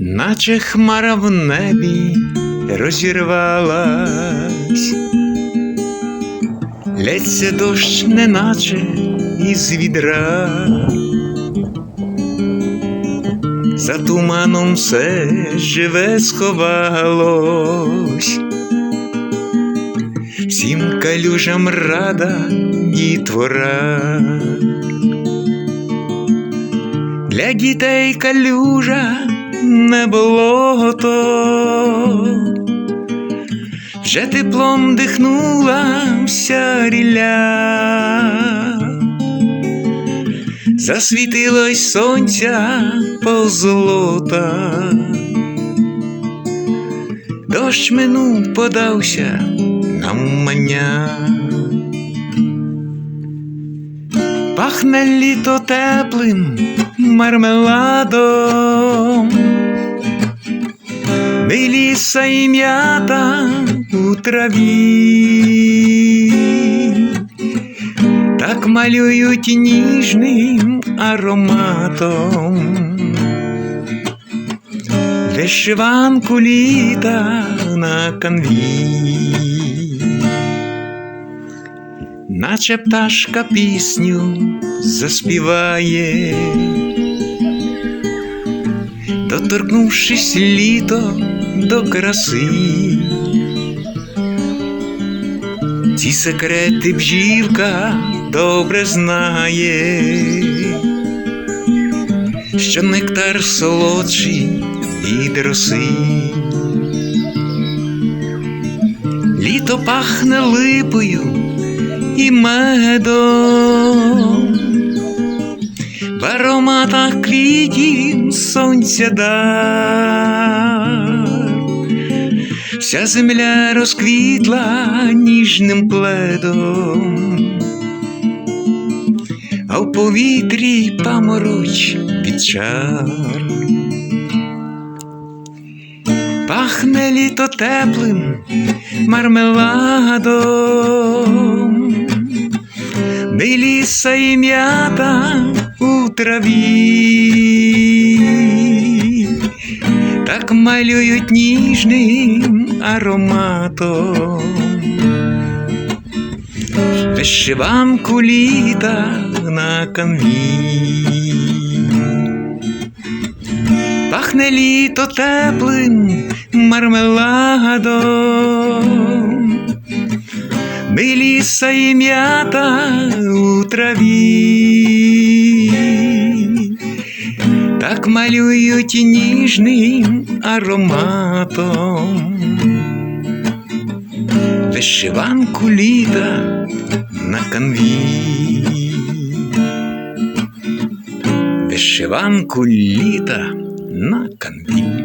наче хмара в небі розірвалась, Лється дощ, неначе із відра, за туманом все живе сховалось, всім калюжам рада дітвора. Для дітей калюжа не болото, вже теплом дихнула вся ріля, засвітилось сонця позолота, дощ минув подався нам маня. Пахне літо теплим мармеладом, Меліса і м'ята у траві, так малюють ніжним ароматом, вишиванку літа на канві. Наче пташка пісню заспіває, доторкнувшись літо до краси, ці секрети бжілка добре знає, що нектар солодший від роси. Літо пахне липою і медом, в ароматах квітів сонця дар, вся земля розквітла ніжним пледом, а в повітрі памороч від чар. Пахне літо теплим мармеладом, Меліса і м'ята у траві, так малюють ніжним ароматом, вишиванку літа на канві. Пахне літо теплим мармеладом, Меліса і м'ята у траві, так малюють ніжним ароматом, вишиванку літа на канві, вишиванку літа на канві.